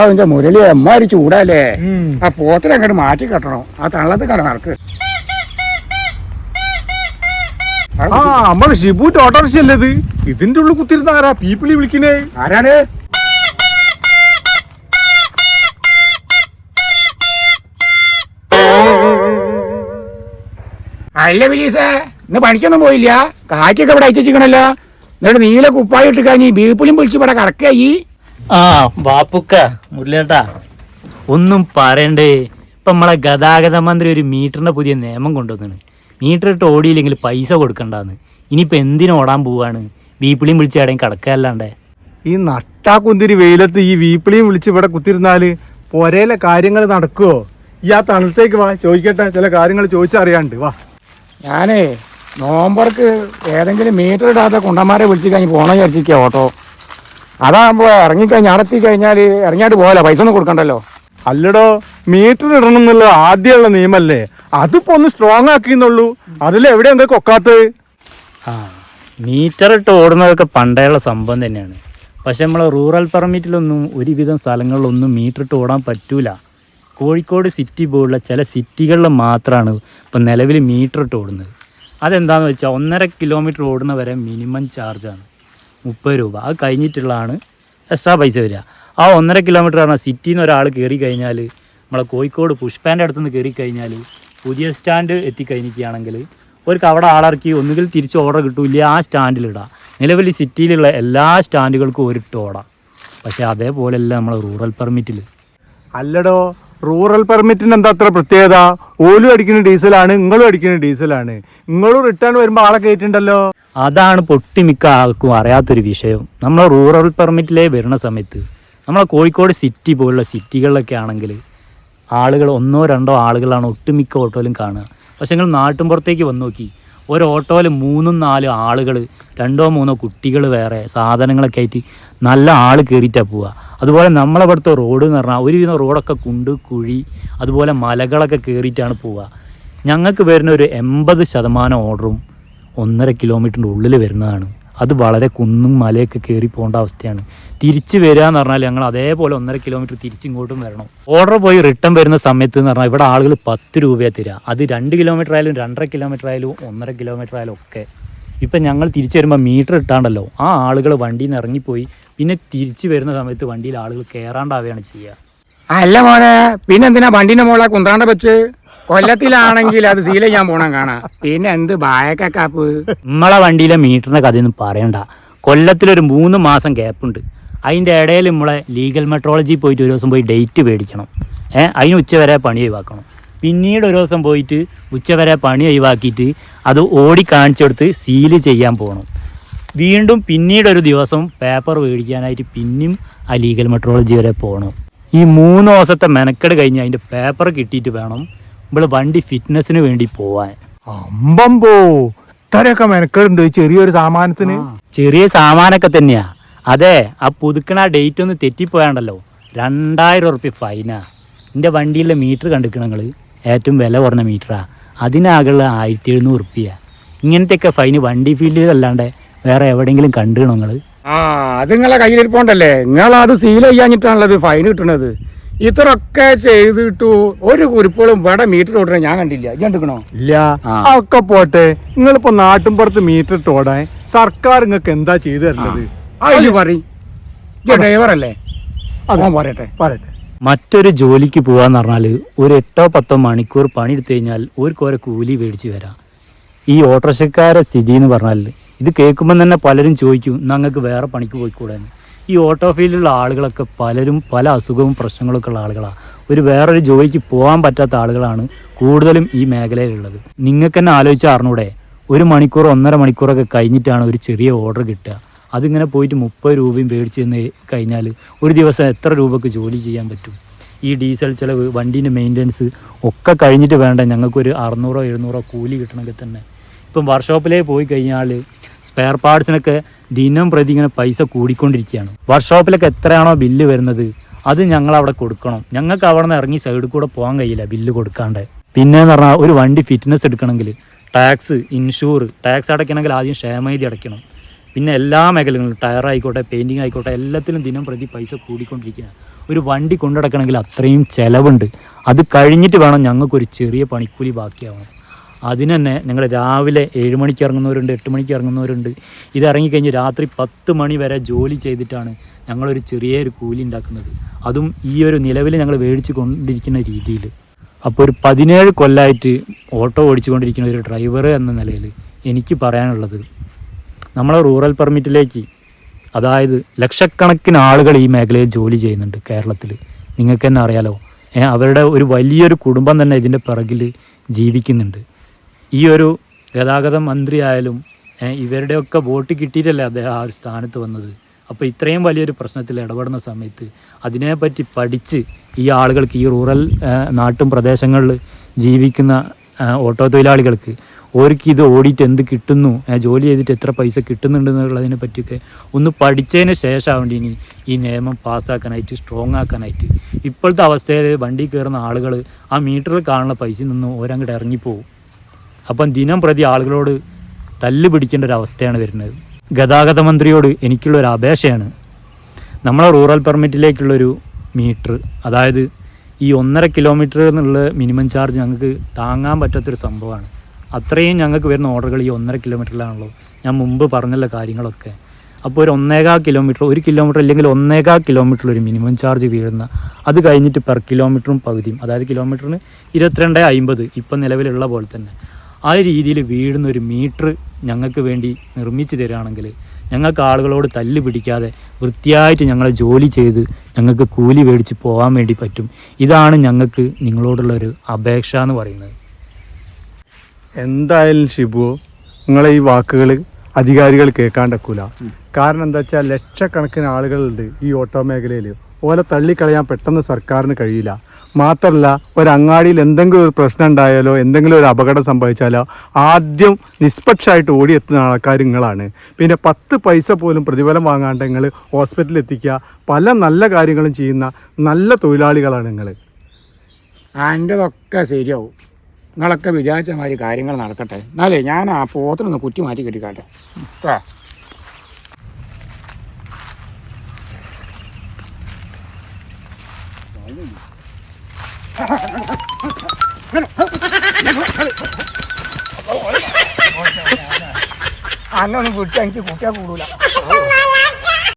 അതിന്റെ മുരളി എമ്മാരി ചൂടല്ലേ? ആ പോത്തിനെ അങ്ങോട്ട് മാറ്റി കെട്ടണം. ആ തള്ളത്ത് കട നടക്ക്. ആ നമ്മളെ ഷിബു ഓട്ടോറിക്ഷ അല്ലേ ഇത്? ഇതിന്റെ ഉള്ളിൽ കുത്തിരുന്ന ആരാ? പീപ്പിളി വിളിക്കണേ. ആരാണ്? അല്ല വിലീസേ ഇന്ന് പണിക്കൊന്നും പോയില്ല. കാറ്റൊക്കെ ഇവിടെ അയച്ചിരിക്കണല്ലോ എന്നിട്ട് നീല കുപ്പായി ഇട്ട് കഴിഞ്ഞ് ബീപ്പിലും വിളിച്ച് ഇവിടെ കറക്കായി ആ വാപ്പുക്ക മുരളിയേട്ടാ. ഒന്നും പറയണ്ടേ. ഇപ്പൊ നമ്മളെ ഗതാഗത മന്ത്രി ഒരു മീറ്ററിന്റെ പുതിയ നിയമം കൊണ്ടുവന്നാണ്. മീറ്റർ ഇട്ട് ഓടിയില്ലെങ്കിൽ പൈസ കൊടുക്കണ്ടാന്ന്. ഇനിയിപ്പോ എന്തിനു ഓടാൻ പോവാണ്? വീപ്പിളിയും വിളിച്ച് എവിടെയും കിടക്കല്ലാണ്ടേ ഈ നട്ടാ കുന്തിരി വെയിലത്ത് ഈ വീപ്പിളിയും വിളിച്ച് ഇവിടെ കുത്തിരുന്നാൽ പൊരയിലെ കാര്യങ്ങൾ നടക്കുവോ? ഈ ആ തണലത്തേക്ക് വാ ചോദിക്കട്ടെ ചില കാര്യങ്ങൾ ചോദിച്ചറിയാണ്ട് വാ. ഞാനേ നോമ്പർക്ക് ഏതെങ്കിലും മീറ്റർ ഇടാത്ത കുണ്ടന്മാരെ വിളിച്ച് കഴിഞ്ഞ് വിചാരിച്ചിരിക്കുക ഓട്ടോ. അതാകുമ്പോൾ ഇറങ്ങിക്കഴിഞ്ഞാൽ അടത്തി കഴിഞ്ഞാൽ ഇറങ്ങിയായിട്ട് പോകല പൈസ ഒന്നും കൊടുക്കണ്ടല്ലോ. അല്ലടോ മീറ്റർ ഇടണം എന്നുള്ള ആദ്യമുള്ള നിയമല്ലേ. അതിപ്പോ ഒന്ന് സ്ട്രോങ് ആക്കി എന്നുള്ളൂ അതിലെവിടെ എന്താ കൊക്കാത്തത് ആ മീറ്റർ ഇട്ട് ഓടുന്നതൊക്കെ പണ്ടേയുള്ള സംഭവം തന്നെയാണ്. പക്ഷെ നമ്മളെ റൂറൽ പെർമിറ്റിലൊന്നും ഒരുവിധം സ്ഥലങ്ങളിലൊന്നും മീറ്റർ ഇട്ട് ഓടാൻ പറ്റൂല. കോഴിക്കോട് സിറ്റി പോലുള്ള ചില സിറ്റികളിൽ മാത്രമാണ് ഇപ്പം നിലവിൽ മീറ്റർ ഇട്ട് ഓടുന്നത്. അതെന്താണെന്ന് വെച്ചാൽ ഒന്നര കിലോമീറ്റർ ഓടുന്ന വരെ മിനിമം ചാർജാണ് മുപ്പത് രൂപ. അത് കഴിഞ്ഞിട്ടുള്ളതാണ് എക്സ്ട്രാ പൈസ വരിക. ആ ഒന്നര കിലോമീറ്റർ ആണ് സിറ്റിയിൽ നിന്ന് ഒരാൾ കയറി കഴിഞ്ഞാൽ നമ്മളെ കോഴിക്കോട് പുഷ്പാന്റെ അടുത്തുനിന്ന് കയറി കഴിഞ്ഞാൽ പുതിയ സ്റ്റാൻഡ് എത്തിക്കഴിഞ്ഞിരിക്കുകയാണെങ്കിൽ അവർക്ക് അവിടെ ആളിറക്കി ഒന്നുകിൽ തിരിച്ച് ഓർഡർ കിട്ടൂല ആ സ്റ്റാൻഡിലിടാം നിലവിൽ സിറ്റിയിലുള്ള എല്ലാ സ്റ്റാൻഡുകൾക്കും ഒരിട്ട് ഓടാം പക്ഷേ അതേപോലെയല്ല നമ്മളെ റൂറൽ പെർമിറ്റിൽ അല്ലടോ റൂറൽ പെർമിറ്റിന് എന്താ അത്ര പ്രത്യേകത? ഓലും അടിക്കുന്ന ഡീസലാണ് നിങ്ങളും അടിക്കുന്ന ഡീസലാണ്. നിങ്ങളും റിട്ടേൺ വരുമ്പോൾ ആളെ കയറ്റുണ്ടല്ലോ അതാണ് പൊട്ടിമിക്ക ആൾക്കും അറിയാത്തൊരു വിഷയം. നമ്മൾ റൂറൽ പെർമിറ്റിലേ വരുന്ന സമയത്ത് നമ്മളെ കോഴിക്കോട് സിറ്റി പോലുള്ള സിറ്റികളിലൊക്കെ ആണെങ്കിൽ ആളുകൾ ഒന്നോ രണ്ടോ ആളുകളാണ് ഒട്ടുമിക്ക ഓട്ടോയിലും കാണുക. പക്ഷെ നിങ്ങൾ നാട്ടിൻ പുറത്തേക്ക് വന്നു നോക്കി ഒരു ഓട്ടോയിൽ മൂന്നും നാലും ആളുകൾ രണ്ടോ മൂന്നോ കുട്ടികൾ വേറെ സാധനങ്ങളൊക്കെ ആയിട്ട് നല്ല ആൾ കയറിയിട്ടാണ് പോവുക അതുപോലെ നമ്മളവിടുത്തെ റോഡ് എന്ന് പറഞ്ഞാൽ ഒരുവിധം റോഡൊക്കെ കുണ്ട് കുഴി അതുപോലെ മലകളൊക്കെ കയറിയിട്ടാണ് പോവുക ഞങ്ങൾക്ക് വരുന്ന ഒരു എൺപത് ശതമാനം ഓർഡറും ഒന്നര കിലോമീറ്ററിന്റെ ഉള്ളിൽ വരുന്നതാണ്. അത് വളരെ കുന്നും മലയൊക്കെ കയറി പോകേണ്ട അവസ്ഥയാണ്. തിരിച്ച് വരിക എന്ന് പറഞ്ഞാൽ ഞങ്ങൾ അതേപോലെ ഒന്നര കിലോമീറ്റർ തിരിച്ചിങ്ങോട്ടും വരണം. ഓർഡർ പോയി റിട്ടേൺ വരുന്ന സമയത്ത് എന്ന് പറഞ്ഞാൽ ഇവിടെ ആളുകൾ പത്ത് രൂപയാണ് തരിക അത് രണ്ട് കിലോമീറ്റർ ആയാലും രണ്ടര കിലോമീറ്റർ ആയാലും ഒന്നര കിലോമീറ്റർ ആയാലും ഒക്കെ. ഇപ്പം ഞങ്ങൾ തിരിച്ചു വരുമ്പോൾ മീറ്റർ ഇട്ടാണ്ടല്ലോ ആ ആളുകൾ വണ്ടിയിൽ നിന്ന് ഇറങ്ങിപ്പോയി. പിന്നെ തിരിച്ചു വരുന്ന സമയത്ത് വണ്ടിയിൽ ആളുകൾ കയറാണ്ടാവുകയാണ് ചെയ്യുക. അല്ല മോനെ പിന്നെ എന്തിനാ വണ്ടിന്റെ മോളെ കുന്ത്രാണ്ട വെച്ച്? കൊല്ലത്തിലാണെങ്കിൽ അത് സീല ചെയ്യാൻ പോണം കാണാ. പിന്നെ എന്ത് ബായക്കാപ്പ് നമ്മളെ വണ്ടിയിലെ മീറ്ററിന്റെ കഥയൊന്നും പറയണ്ട. കൊല്ലത്തിലൊരു മൂന്ന് മാസം ഗ്യാപ്പുണ്ട് അതിന്റെ ഇടയിൽ നമ്മളെ ലീഗൽ മെട്രോളജി പോയിട്ട് ഒരു ദിവസം പോയി ഡേറ്റ് മേടിക്കണം. ഏഹ് അതിന് ഉച്ചവരെ പണി ഒഴിവാക്കണം. പിന്നീട് ഒരു ദിവസം പോയിട്ട് ഉച്ചവരെ പണി ഒഴിവാക്കിയിട്ട് അത് ഓടി കാണിച്ചെടുത്ത് സീൽ ചെയ്യാൻ പോകണം വീണ്ടും പിന്നീട് ഒരു ദിവസം പേപ്പർ മേടിക്കാനായിട്ട് പിന്നെയും ആ ലീഗൽ മെട്രോളജി വരെ പോകണം ഈ മൂന്ന് ദിവസത്തെ മെനക്കെട് കഴിഞ്ഞ് അതിന്റെ പേപ്പർ കിട്ടിയിട്ട് വേണം നമ്മൾ വണ്ടി ഫിറ്റ്നസ്സിന് വേണ്ടി പോവാൻ. അമ്പമ്പോ ഇത്രയൊക്കെ മെനക്കെടുണ്ട് ചെറിയൊരു സാമാനത്തിന്. ചെറിയ സാമാനൊക്കെ തന്നെയാ. അതെ ആ പുതുക്കണ ഡേറ്റ് ഒന്ന് തെറ്റിപ്പോയാണ്ടല്ലോ. രണ്ടായിരം ഉറുപ്പ്യ ഫൈനാ എന്റെ വണ്ടിയിലെ മീറ്റർ കണ്ടിരിക്കണങ്ങൾ ഏറ്റവും വില കുറഞ്ഞ മീറ്ററാ അതിനാകുള്ള ആയിരത്തി എഴുന്നൂറ് ഉറുപ്പ്യ. ഇങ്ങനത്തെയൊക്കെ ഫൈന് വണ്ടി ഫീൽഡിലല്ലാണ്ട് വേറെ എവിടെയെങ്കിലും കണ്ടുകണോ നിങ്ങൾ ആ അത് നിങ്ങളെ കയ്യിലിരിപ്പോണ്ടല്ലേ? നിങ്ങളത് സീൽ ചെയ്യാഞ്ഞിട്ടാണല്ലോ ഫൈൻ കിട്ടണത്. ഇത്രൊക്കെ ചെയ്തിട്ടു ഒരു കുറിപ്പുകളും ഇവിടെ മീറ്റർ ഓടണ ഞാൻ കണ്ടില്ല. ഇത് കണ്ടിക്കണോ? ഇല്ല. ഒക്കെ പോട്ടെ. നിങ്ങളിപ്പോ നാട്ടിൻപുറത്ത് മീറ്റർ ഇട്ട് ഓടാൻ സർക്കാർ നിങ്ങൾക്ക് എന്താ ചെയ്തു തരുന്നത് അത് പറയും. ഡ്രൈവർ അല്ലേ അതെ. പറയട്ടെ. പറയട്ടെ. മറ്റൊരു ജോലിക്ക് പോവാന്ന് പറഞ്ഞാൽ ഒരു എട്ടോ പത്തോ മണിക്കൂർ പണിയെടുത്തു കഴിഞ്ഞാൽ ഒരു കുറെ കൂലി മേടിച്ച് വരാം. ഈ ഓട്ടോറിക്ഷക്കാരെ സ്ഥിതി എന്ന് പറഞ്ഞാൽ ഇത് കേൾക്കുമ്പോൾ തന്നെ പലരും ചോദിക്കും ഞങ്ങൾക്ക് വേറെ പണിക്ക് പോയിക്കൂടാൻ ഈ ഓട്ടോ ഫീൽഡിലുള്ള ആളുകളൊക്കെ പലരും പല അസുഖവും പ്രശ്നങ്ങളൊക്കെ ഉള്ള ആളുകളാണ് ഒരു വേറൊരു ജോലിക്ക് പോകാൻ പറ്റാത്ത ആളുകളാണ് കൂടുതലും ഈ മേഖലയിലുള്ളത്. നിങ്ങൾക്ക് തന്നെ ആലോചിച്ച് അറിഞ്ഞൂടെ ഒരു മണിക്കൂർ ഒന്നര മണിക്കൂറൊക്കെ കഴിഞ്ഞിട്ടാണ് ഒരു ചെറിയ ഓർഡർ കിട്ടുക. അതിങ്ങനെ പോയിട്ട് മുപ്പത് രൂപയും മേടിച്ച് ചെന്ന് കഴിഞ്ഞാൽ ഒരു ദിവസം എത്ര രൂപക്ക് ജോലി ചെയ്യാൻ പറ്റും? ഈ ഡീസൽ ചിലവ് വണ്ടീന്റെ മെയിന്റനൻസ് ഒക്കെ കഴിഞ്ഞിട്ട് വേണ്ട ഞങ്ങൾക്കൊരു അറുന്നൂറോ എഴുന്നൂറോ കൂലി കിട്ടണമെങ്കിൽ തന്നെ ഇപ്പം വർക്ക്ഷോപ്പിലേക്ക് പോയി കഴിഞ്ഞാൽ സ്പെയർ പാർട്സിനൊക്കെ ദിനം പ്രതി ഇങ്ങനെ പൈസ കൂടിക്കൊണ്ടിരിക്കുകയാണ്. വർക്ക്ഷോപ്പിലൊക്കെ എത്രയാണോ ബില്ല് വരുന്നത് അത് ഞങ്ങൾ അവിടെ കൊടുക്കണം. ഞങ്ങൾക്ക് അവിടെ നിന്ന് ഇറങ്ങി സൈഡിൽ കൂടെ പോകാൻ കഴിയില്ല ബില്ല് കൊടുക്കാണ്ട്. പിന്നെന്ന് പറഞ്ഞാൽ ഒരു വണ്ടി ഫിറ്റ്നസ് എടുക്കണമെങ്കിൽ ടാക്സ് ഇൻഷൂർ ടാക്സ് അടയ്ക്കണമെങ്കിൽ ആദ്യം ക്ഷേമനിധി അടയ്ക്കണം. പിന്നെ എല്ലാ മേഖലകളിലും ടയർ ആയിക്കോട്ടെ പെയിന്റിങ് ആയിക്കോട്ടെ എല്ലാത്തിലും ദിനം പ്രതി പൈസ കൂടിക്കൊണ്ടിരിക്കുകയാണ്. ഒരു വണ്ടി കൊണ്ടുനടക്കണമെങ്കിൽ അത്രയും ചിലവുണ്ട്. അത് കഴിഞ്ഞിട്ട് വേണം ഞങ്ങൾക്കൊരു ചെറിയ പണിക്കൂലി ബാക്കിയാവണം അതിന് തന്നെ നിങ്ങൾ രാവിലെ ഏഴ് മണിക്ക് ഇറങ്ങുന്നവരുണ്ട് എട്ട് മണിക്ക് ഇറങ്ങുന്നവരുണ്ട്. ഇത് ഇറങ്ങിക്കഴിഞ്ഞ് രാത്രി പത്ത് മണി വരെ ജോലി ചെയ്തിട്ടാണ് ഞങ്ങളൊരു ചെറിയൊരു കൂലി ഉണ്ടാക്കുന്നത്. അതും ഈ ഒരു നിലവിൽ ഞങ്ങൾ മേടിച്ചു കൊണ്ടിരിക്കുന്ന രീതിയിൽ അപ്പോൾ ഒരു പതിനേഴ് കൊല്ലമായിട്ട് ഓട്ടോ ഓടിച്ചുകൊണ്ടിരിക്കുന്ന ഒരു ഡ്രൈവർ എന്ന നിലയിൽ എനിക്ക് പറയാനുള്ളത് നമ്മളെ റൂറൽ പെർമിറ്റിലേക്ക് അതായത് ലക്ഷക്കണക്കിന് ആളുകൾ ഈ മേഖലയിൽ ജോലി ചെയ്യുന്നുണ്ട് കേരളത്തിൽ നിങ്ങൾക്ക് തന്നെ അറിയാലോ അവരുടെ ഒരു വലിയൊരു കുടുംബം തന്നെ ഇതിന്റെ പിറകിൽ ജീവിക്കുന്നുണ്ട്. ഈ ഒരു ഗതാഗത മന്ത്രി ആയാലും ഏ, ഇവരുടെയൊക്കെ വോട്ട് കിട്ടിയിട്ടല്ലേ അദ്ദേഹം ആ ഒരു സ്ഥാനത്ത് വന്നത്? അപ്പോൾ ഇത്രയും വലിയൊരു പ്രശ്നത്തിൽ ഇടപെടുന്ന സമയത്ത് അതിനെപ്പറ്റി പഠിച്ച് ഈ ആളുകൾക്ക് ഈ റൂറൽ നാട്ടും പ്രദേശങ്ങളിൽ ജീവിക്കുന്ന ഓട്ടോ തൊഴിലാളികൾക്ക് ഓർക്ക് ഇത് ഓടിയിട്ട് എന്ത് കിട്ടുന്നു? ജോലി ചെയ്തിട്ട് എത്ര പൈസ കിട്ടുന്നുണ്ട് എന്നുള്ളതിനെ പറ്റിയൊക്കെ ഒന്ന് പഠിച്ചതിന് ശേഷമാവേണ്ട ഇനി ഈ നിയമം പാസ്സാക്കാനായിട്ട് സ്ട്രോങ് ആക്കാനായിട്ട്. ഇപ്പോഴത്തെ അവസ്ഥയിൽ വണ്ടി കയറുന്ന ആളുകൾ ആ മീറ്ററിൽ കാണുന്ന പൈസ നിന്ന് ഓരങ്ങോട്ട് ഇറങ്ങിപ്പോവും. അപ്പം ദിനം പ്രതി ആളുകളോട് തല്ല് പിടിക്കേണ്ട ഒരു അവസ്ഥയാണ് വരുന്നത്. ഗതാഗത മന്ത്രിയോട് എനിക്കുള്ളൊരു അപേക്ഷയാണ്. നമ്മളെ റൂറൽ പെർമിറ്റിലേക്കുള്ളൊരു മീറ്റർ അതായത് ഈ ഒന്നര കിലോമീറ്റർ എന്നുള്ള മിനിമം ചാർജ് ഞങ്ങൾക്ക് താങ്ങാൻ പറ്റാത്തൊരു സംഭവമാണ്. അത്രയും ഞങ്ങൾക്ക് വരുന്ന ഓർഡറുകൾ ഈ ഒന്നര കിലോമീറ്ററിലാണല്ലോ. ഞാൻ മുമ്പ് പറഞ്ഞുള്ള കാര്യങ്ങളൊക്കെ. അപ്പോൾ ഒരു ഒന്നേകാൽ കിലോമീറ്റർ ഒരു കിലോമീറ്റർ അല്ലെങ്കിൽ ഒന്നേകാൽ കിലോമീറ്ററിൽ ഒരു മിനിമം ചാർജ് വീഴുന്ന അത് കഴിഞ്ഞിട്ട് പെർ കിലോമീറ്ററും പകുതിയും അതായത് കിലോമീറ്ററിന് ഇരുപത്തിരണ്ട് അമ്പത് ഇപ്പം നിലവിലുള്ള പോലെ തന്നെ. ആ രീതിയിൽ വീഴുന്ന ഒരു മീറ്റർ ഞങ്ങൾക്ക് വേണ്ടി നിർമ്മിച്ചു തരികയാണെങ്കിൽ ഞങ്ങൾക്ക് ആളുകളോട് തല്ല് പിടിക്കാതെ വൃത്തിയായിട്ട് ഞങ്ങളെ ജോലി ചെയ്ത് ഞങ്ങൾക്ക് കൂലി മേടിച്ച് പോകാൻ വേണ്ടി പറ്റും. ഇതാണ് ഞങ്ങൾക്ക് നിങ്ങളോടുള്ള ഒരു അപേക്ഷ എന്ന് പറയുന്നത്. എന്തായാലും ഷിബു നിങ്ങളെ ഈ വാക്കുകൾ അധികാരികൾ കേൾക്കാണ്ടക്കൂല കാരണം എന്താ വെച്ചാൽ ലക്ഷക്കണക്കിന് ആളുകളുണ്ട് ഈ ഓട്ടോ മേഖലയിൽ. ഓലെ തള്ളിക്കളയാൻ പെട്ടെന്ന് സർക്കാരിന് കഴിയില്ല. മാത്രമല്ല ഒരു അങ്ങാടിയിൽ എന്തെങ്കിലും ഒരു പ്രശ്നം ഉണ്ടായാലോ എന്തെങ്കിലും ഒരു അപകടം സംഭവിച്ചാലോ ആദ്യം നിഷ്പക്ഷമായിട്ട് ഓടിയെത്തുന്ന ആൾക്കാർ നിങ്ങളാണ് പിന്നെ പത്ത് പൈസ പോലും പ്രതിഫലം വാങ്ങാണ്ട് നിങ്ങൾ ഹോസ്പിറ്റലിൽ എത്തിക്കുക പല നല്ല കാര്യങ്ങളും ചെയ്യുന്ന നല്ല തൊഴിലാളികളാണ് നിങ്ങൾ എന്റെതൊക്കെ ശരിയാവും. നിങ്ങളൊക്കെ വിചാരിച്ച മാതിരി കാര്യങ്ങൾ നടക്കട്ടെ. എന്നാലേ ഞാൻ ആ പോത്തിനൊന്ന് കുറ്റി മാറ്റി കെട്ടിക്കാട്ടെ. കേട്ടോ അന്നൊന്നും വിട്ട് എനിക്ക് കുട്ടിയാൽ കൂടൂല.